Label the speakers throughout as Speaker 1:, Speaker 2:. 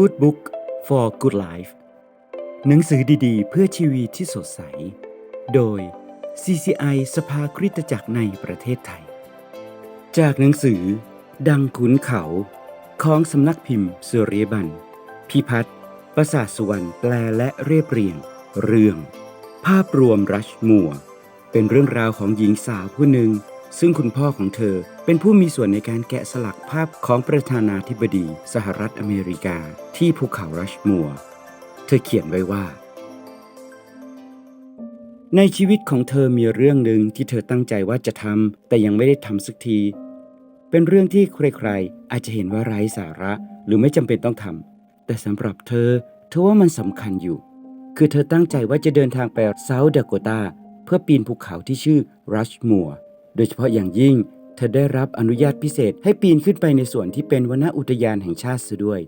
Speaker 1: Good Book for Good Life หนังสือดีๆ เพื่อชีวิตที่สดใส โดย CCI สภาคริสตจักรในประเทศไทย จากหนังสือ ดังขุนเขาของสำนักพิมพ์สุริยบัน พิพัฒน์ประสาทสุวรรณแปลและเรียบเรียง เรื่อง ภาพรวมรัชมัว เป็นเรื่องราวของหญิงสาวผู้หนึ่ง ซึ่งคุณพ่อของเธอเป็นผู้มีส่วนในการแกะสลักภาพของประธานาธิบดีสหรัฐอเมริกาที่ภูเขารัชมัว เธอเขียนไว้ว่า ในชีวิตของเธอมีเรื่องหนึ่งที่เธอตั้งใจว่าจะทำแต่ยังไม่ได้ทำสักที เป็นเรื่องที่ใครๆ อาจจะเห็นว่าไร้สาระหรือไม่จำเป็นต้องทำแต่สำหรับเธอ เธอว่ามันสำคัญอยู่ คือเธอตั้งใจว่าจะเดินทางไปเซาท์ดาโกตาเพื่อปีนภูเขาที่ชื่อรัชมัวร์ โดยเฉพาะอย่างยิ่ง เธอได้รับอนุญาตพิเศษให้ปีนขึ้นไปในส่วนที่เป็นวนอุทยานแห่งชาติเสียด้วย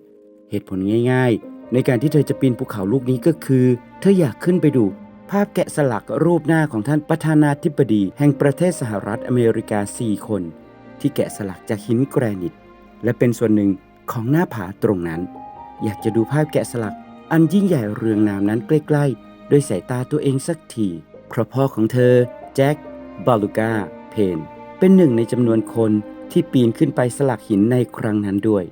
Speaker 1: เหตุผลง่าย ๆ ในการที่เธอจะปีนภูเขาลูกนี้ก็คือ เธออยากขึ้นไปดู ภาพแกะสลักรูปหน้าของท่านประธานาธิบดี แห่งประเทศสหรัฐอเมริกา 4 คน ที่แกะสลักจากหินแกรนิต และเป็นส่วนหนึ่งของหน้าผาตรงนั้น อยากจะดูภาพแกะสลัก อันยิ่งใหญ่เรืองนามนั้นใกล้ๆโดยสายตาตัวเองสักทีเพราะพ่อของเธอแจ็คบาลูกา เพนเป็นหนึ่งในจำนวนคนที่ปีนขึ้นไปสลักหินในครั้งนั้นด้วย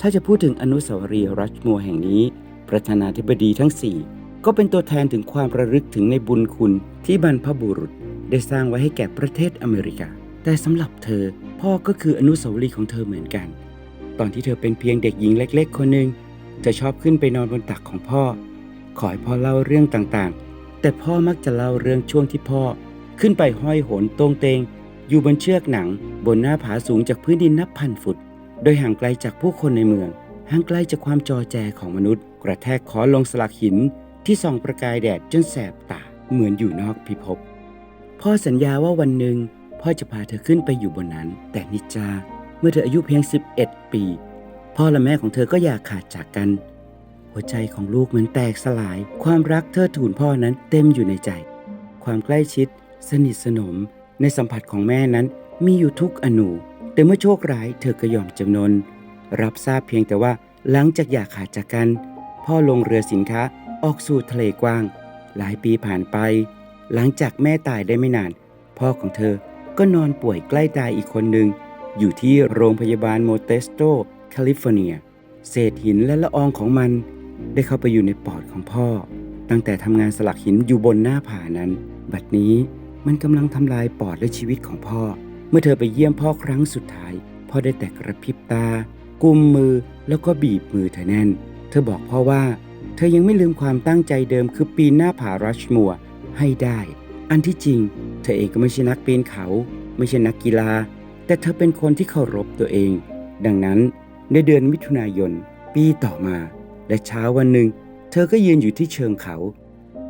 Speaker 1: ถ้าจะพูดถึงอนุสาวรีย์รัชมัวแห่งนี้ ประธานาธิบดีทั้ง 4 ก็เป็นตัวแทนถึงความระลึกถึงในบุญคุณที่บรรพบุรุษได้สร้างไว้ให้แก่ประเทศอเมริกา แต่สำหรับเธอ พ่อก็คืออนุสาวรีย์ของเธอเหมือนกัน ตอนที่เธอเป็นเพียงเด็กหญิงเล็ก ๆ คนหนึ่งเธอชอบขึ้นไปนอนบนตักของพ่อ ขอให้พ่อเล่าเรื่องต่างๆ แต่พ่อมักจะเล่าเรื่องช่วงที่พ่อ ขึ้นไปห้อยโหนตรงเตง อยู่บนเชือกหนัง บนหน้าผาสูงจากพื้นดินนับพันฟุต โดยห่างไกลจากผู้คนในเมือง ห่างไกลจากความจอแจของมนุษย์ กระแทกขอลงสลักหินที่ส่องประกายแดดจนแสบตาเหมือนอยู่นอกพิภพพ่อสัญญาว่าวันหนึ่งพ่อจะพาเธอขึ้นไปอยู่บนนั้น แต่นิจาเมื่อเธออายุเพียง 11 ปี พ่อและแม่ของเธอก็อยากขาดจากกัน หัวใจของลูกเหมือนแตกสลาย ความรักเธอทูลพ่อนั้นเต็มอยู่ในใจ ความใกล้ชิด สนิทสนมในสัมผัสของแม่นั้นมีอยู่ทุกอนูแต่เมื่อโชคร้ายเธอก็ยอมจำนน รับทราบเพียงแต่ว่าหลังจากอยากขาดจากกัน พ่อลงเรือสินค้าออกสู่ทะเลกว้าง หลายปีผ่านไป หลังจากแม่ตายได้ไม่นาน พ่อของเธอก็นอนป่วยใกล้ตายอีกคนหนึ่ง อยู่ที่โรงพยาบาลโมเตสโตแคลิฟอร์เนีย เศษหินและละอองของมัน ได้เข้าไปอยู่ในปอดของพ่อ ตั้งแต่ทำงานสลักหินอยู่บนหน้าผานั้น บัดนี้ มันกำลังทำลายปอดและชีวิตของพ่อ เมื่อเธอไปเยี่ยมพ่อครั้งสุดท้าย พ่อได้แต่กระพริบตา กุมมือแล้วก็บีบมือเธอแน่น เธอบอกพ่อว่า เธอยังไม่ลืมความตั้งใจเดิมคือปีนหน้าผารัชมัวให้ได้ อันที่จริง เธอเองก็ไม่ใช่นักปีนเขา ไม่ใช่นักกีฬา แต่เธอเป็นคนที่เคารพตัวเอง ดังนั้นในเดือนมิถุนายน ปีต่อมา และเช้าวันหนึ่ง เธอก็ยืนอยู่ที่เชิงเขา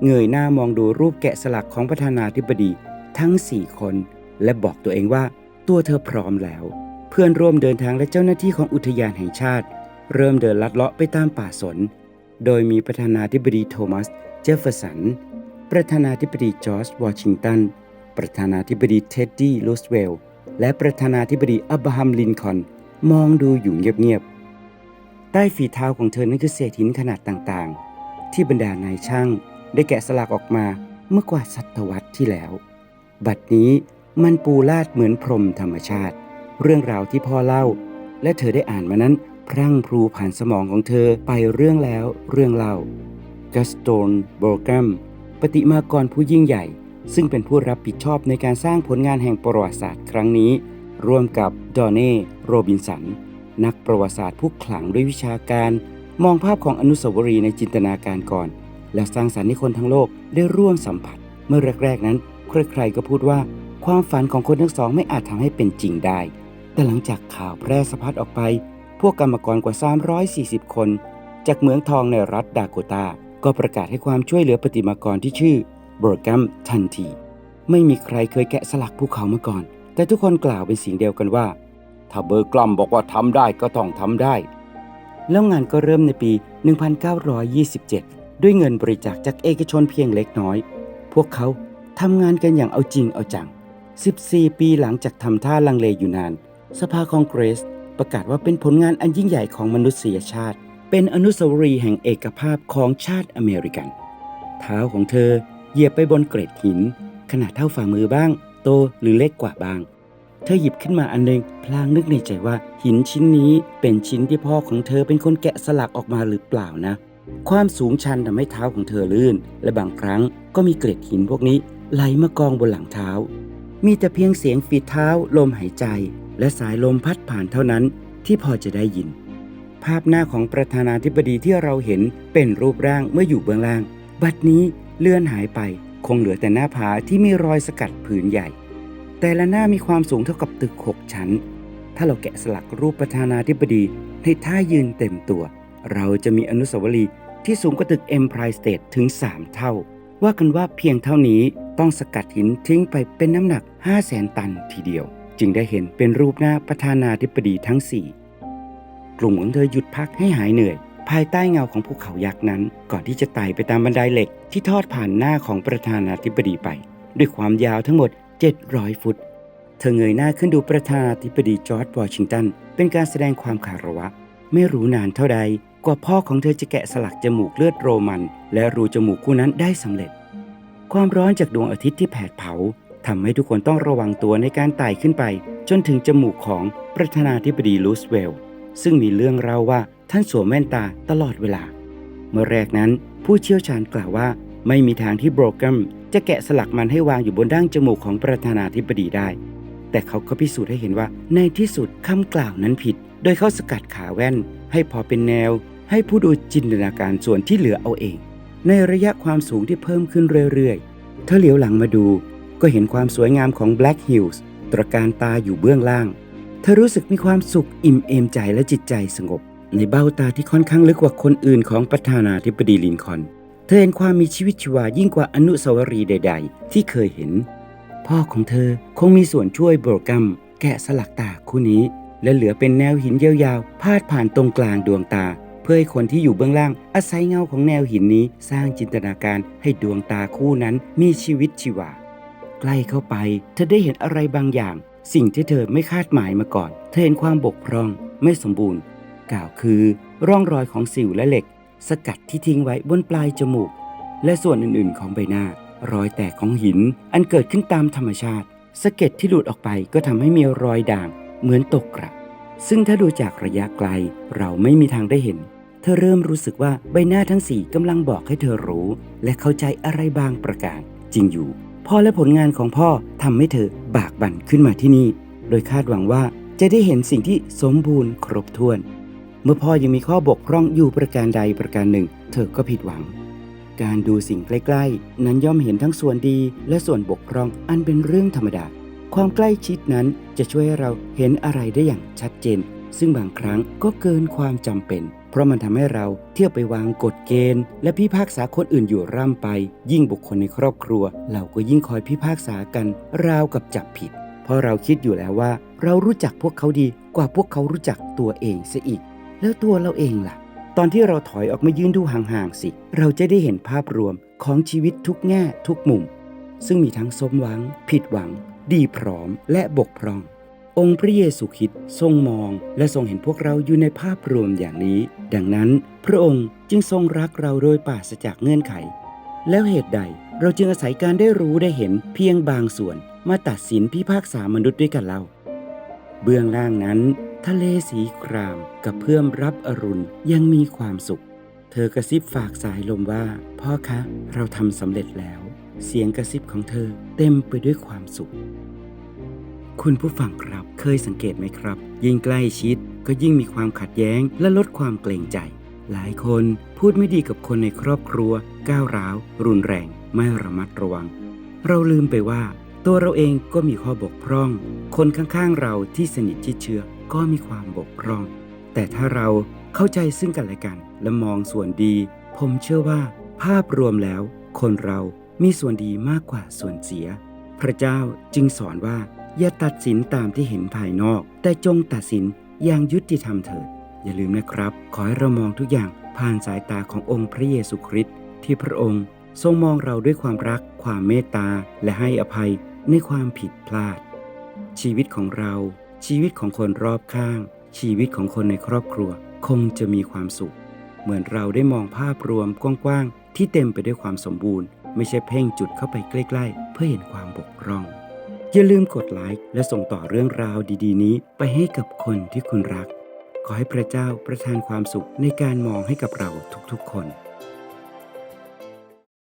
Speaker 1: เงยหน้ามองดูรูปแกะสลักของประธานาธิบดีทั้ง4คน และบอกตัวเองว่าตัวเธอพร้อมแล้ว เพื่อนร่วมเดินทางและเจ้าหน้าที่ของอุทยานแห่งชาติ เริ่มเดินลัดเลาะไปตามป่าสน โดยมีประธานาธิบดีโทมัส เจฟเฟอร์สัน ประธานาธิบดีจอร์จวอชิงตัน ประธานาธิบดีเท็ดดี้รูสเวลล์และประธานาธิบดีอับราฮัมลินคอนมองดูอยู่เงียบๆ ใต้ฝีเท้าของเธอนั้นคือเศษหินขนาดต่างๆ ที่บรรดานายช่าง ได้แกะสลักออกมาเมื่อกว่าศตวรรษที่แล้ว บัดนี้มันปูลาดเหมือนพรมธรรมชาติ เรื่องราวที่พ่อเล่า และเธอได้อ่านมานั้นพรั่งพรูผ่านสมองของเธอไปเรื่องแล้วเรื่องเล่ากัสโตนโบรกัมปฏิมากรผู้ยิ่งใหญ่ ซึ่งเป็นผู้รับผิดชอบในการสร้างผลงานแห่งประวัติศาสตร์ครั้งนี้ ร่วมกับดอนเน่โรบินสัน นักประวัติศาสตร์ผู้ขลังด้วยวิชาการ มองภาพของอนุสาวรีย์ในจินตนาการก่อน แล้วสร้างสรรค์ให้คนทั้งโลกได้ร่วมสัมผัส เมื่อแรกๆนั้น ใครๆก็พูดว่าความฝันของคนทั้งสองไม่อาจทำให้เป็นจริงได้ แต่หลังจากข่าวแพร่สะพัดออกไป พวกกรรมกรกว่า 340 คน จากเหมืองทองในรัฐดาโกตา ก็ประกาศให้ความช่วยเหลือปฏิมากรที่ชื่อเบอร์กัมทันที ไม่มีใครเคยแกะสลักภูเขามาก่อน แต่ทุกคนกล่าวเป็นเสียงเดียวกันว่า ถ้าเบอร์กลัมบอกว่าทำได้ก็ต้องทำได้ แล้วงานก็เริ่มในปี 1927 ด้วยเงินบริจาคจากเอกชนเพียงเล็กน้อย พวกเขาทำงานกันอย่างเอาจริงเอาจัง 14 ปีหลังจากทำท่าลังเลอยู่นาน สภาคองเกรสประกาศว่าเป็นผลงานอันยิ่งใหญ่ของมนุษยชาติ เป็นอนุสาวรีย์แห่งเอกภาพของชาติอเมริกัน เท้าของเธอเหยียบไปบนเกร็ดหิน ขนาดเท่าฝ่ามือบ้าง โตหรือเล็กกว่าบ้าง เธอหยิบขึ้นมาอันหนึงพลางนึกในใจว่าหินชิ้นนี้เป็นชิ้นที่พ่อของเธอเป็นคนแกะสลักออกมาหรือเปล่านะ ความสูงชันทำให้เท้าของเธอลื่น และบางครั้งก็มีเกล็ดหินพวกนี้ไหลมากองบนหลังเท้า มีแต่เพียงเสียงฝีเท้าลมหายใจ และสายลมพัดผ่านเท่านั้นที่พอจะได้ยิน ภาพหน้าของประธานาธิบดีที่เราเห็นเป็นรูปร่างเมื่ออยู่เบื้องล่าง บัดนี้เลื่อนหายไป คงเหลือแต่หน้าผาที่มีรอยสกัดผืนใหญ่ แต่ละหน้ามีความสูงเท่ากับตึกหกชั้น ถ้าเราแกะสลักรูปประธานาธิบดีในท่ายืนเต็มตัว เราจะมีอนุสาวรีย์ที่สูงกว่าตึก Empire State ถึง 3 เท่า ว่ากันว่าเพียงเท่านี้ต้องสกัดหินทิ้งไปเป็นน้ำหนัก 5 0 0แสนตันทีเดียว จึงได้เห็นเป็นรูปหน้าประธานาธิบดีทั้ง 4 กลุ่มของเธอหยุดพักให้หายเหนื่อย ภายใต้เงาของภูเขายักษ์นั้น ก่อนที่จะไต่ไปตามบันไดเหล็กที่ทอดผ่านหน้าของประธานาธิบดีไป ด้วยความยาวทั้งหมด 700 ฟุต เธอเงยหน้าขึ้นดูประธานาธิบดีจอร์จวอชิงตันเป็นการแสดงความคารวะ ไม่รู้นานเท่าใด กว่าพ่อของเธอจะแกะสลักจมูกเลือดโรมัน และรูจมูกคู่นั้นได้สำเร็จ ความร้อนจากดวงอาทิตย์ที่แผดเผาทำให้ทุกคนต้องระวังตัวในการไต่ขึ้นไป จนถึงจมูกของประธานาธิบดีลูสเวลล์ซึ่งมีเรื่องเล่าว่าท่านสวมแว่นตาตลอดเวลา เมื่อแรกนั้น ผู้เชี่ยวชาญกล่าวว่า ไม่มีทางที่โบรกรมจะแกะสลักมันให้วางอยู่บนดั้งจมูกของประธานาธิบดีได้ แต่เขาก็พิสูจน์ให้เห็นว่าในที่สุดคำกล่าวนั้นผิด โดยเขาสกัดขาแว่น ให้พอเป็นแนว ให้ผู้ดูจินตนาการส่วนที่เหลือเอาเอง ในระยะความสูงที่เพิ่มขึ้นเรื่อยๆเธอเหลียวหลังมาดู ก็เห็นความสวยงามของ Black Hills ตระการตาอยู่เบื้องล่าง เธอรู้สึกมีความสุขอิ่มเอมใจและจิตใจสงบ ในเบ้าตาที่ค่อนข้างลึกกว่าคนอื่นของประธานาธิบดีลินคอน เธอเห็นความมีชีวิตชีวายิ่งกว่าอนุสาวรีย์ใด ๆ ที่เคยเห็น พ่อของเธอคงมีส่วนช่วยโบรกรมแกะสลักตาคู่นี้ และเหลือเป็นแนวหินยาวๆ พาดผ่านตรงกลางดวงตา เพื่อให้คนที่อยู่เบื้องล่าง อาศัยเงาของแนวหินนี้สร้างจินตนาการให้ดวงตาคู่นั้นมีชีวิตชีวา ใกล้เข้าไป เธอได้เห็นอะไรบางอย่าง สิ่งที่เธอไม่คาดหมายมาก่อน เธอเห็นความบกพร่องไม่สมบูรณ์ กล่าวคือ ร่องรอยของสิวและเหล็ก สกัดที่ทิ้งไว้บนปลายจมูก และส่วนอื่นๆ ของใบหน้า รอยแตกของหินอันเกิดขึ้นตามธรรมชาติสะเก็ดที่หลุดออกไปก็ทำให้มีรอยด่างเหมือนตกกระซึ่งถ้าดูจากระยะไกลเราไม่มีทางได้เห็น เธอเริ่มรู้สึกว่าใบหน้าทั้งสี่กำลังบอกให้เธอรู้ และเข้าใจอะไรบางประการ จริงอยู่ พ่อและผลงานของพ่อทำให้เธอบากบั่นขึ้นมาที่นี่ โดยคาดหวังว่าจะได้เห็นสิ่งที่สมบูรณ์ครบถ้วน เมื่อพ่อยังมีข้อบกพร่องอยู่ประการใดประการหนึ่ง เธอก็ผิดหวัง การดูสิ่งใกล้ๆ นั้นย่อมเห็นทั้งส่วนดีและส่วนบกพร่องอันเป็นเรื่องธรรมดา ความใกล้ชิดนั้นจะช่วยให้เราเห็นอะไรได้อย่างชัดเจน ซึ่งบางครั้งก็เกินความจำเป็น เพราะมันทำให้เราเที่ยวไปวางกฎเกณฑ์ และพิพากษาคนอื่นอยู่ร่ำไป ยิ่งบุคคลในครอบครัว เราก็ยิ่งคอยพิพากษากัน ราวกับจับผิด เพราะเราคิดอยู่แล้วว่า เรารู้จักพวกเขาดีกว่าพวกเขารู้จักตัวเองเสียอีก แล้วตัวเราเองล่ะ ตอนที่เราถอยออกมายืนดูห่างๆสิ เราจะได้เห็นภาพรวมของชีวิตทุกแง่ทุกมุม ซึ่งมีทั้งสมหวัง ผิดหวัง ดีพร้อมและบกพร่อง องค์พระเยซูคริสต์ทรงมองและทรงเห็นพวกเราอยู่ในภาพรวมอย่างนี้ ดังนั้นพระองค์จึงทรงรักเราโดยปราศจากเงื่อนไข แล้วเหตุใดเราจึงอาศัยการได้รู้ได้เห็นเพียงบางส่วนมาตัดสินพิพากษามนุษย์ด้วยกันเล่า เบื้องล่างนั้น ทะเลสีครามกับเพื่อมรับอรุณยังมีความสุข เธอกระซิบฝากสายลมว่า พ่อคะ เราทำสำเร็จแล้ว เสียงกระซิบของเธอเต็มไปด้วยความสุข คุณผู้ฟังครับเคยสังเกตไหมครับ ยิ่งใกล้ชิดก็ยิ่งมีความขัดแย้งและลดความเกรงใจ หลายคนพูดไม่ดีกับคนในครอบครัว ก้าวร้าว รุนแรง ไม่ระมัดระวัง เราลืมไปว่า ตัวเราเองก็มีข้อบกพร่อง คนข้างๆเราที่สนิทชิดเชื้อก็มีความบกพร่อง แต่ถ้าเราเข้าใจซึ่งกันและกันและมองส่วนดี ผมเชื่อว่า ภาพรวมแล้ว คนเรามีส่วนดีมากกว่าส่วนเสีย พระเจ้าจึงสอนว่า อย่าตัดสินตามที่เห็นภายนอก แต่จงตัดสินอย่างยุติธรรมเถิด อย่าลืมนะครับ ขอให้เรามองทุกอย่างผ่านสายตาขององค์พระเยซูคริสต์ที่พระองค์ทรงมองเราด้วยความรัก ความเมตตา และให้อภัยในความผิดพลาด ชีวิตของเรา ชีวิตของคนรอบข้าง ชีวิตของคนในครอบครัว คงจะมีความสุข เหมือนเราได้มองภาพรวมกว้างๆที่เต็มไปด้วยความสมบูรณ์ ไม่ใช่เพ่งจุดเข้าไปใกล้ ๆ เพื่อเห็นความบกพร่อง อย่าลืมกดไลค์และส่งต่อเรื่องราวดีๆ นี้ไปให้กับคนที่คุณรัก ขอให้พระเจ้าประทานความสุขในการมองให้กับเราทุกๆคน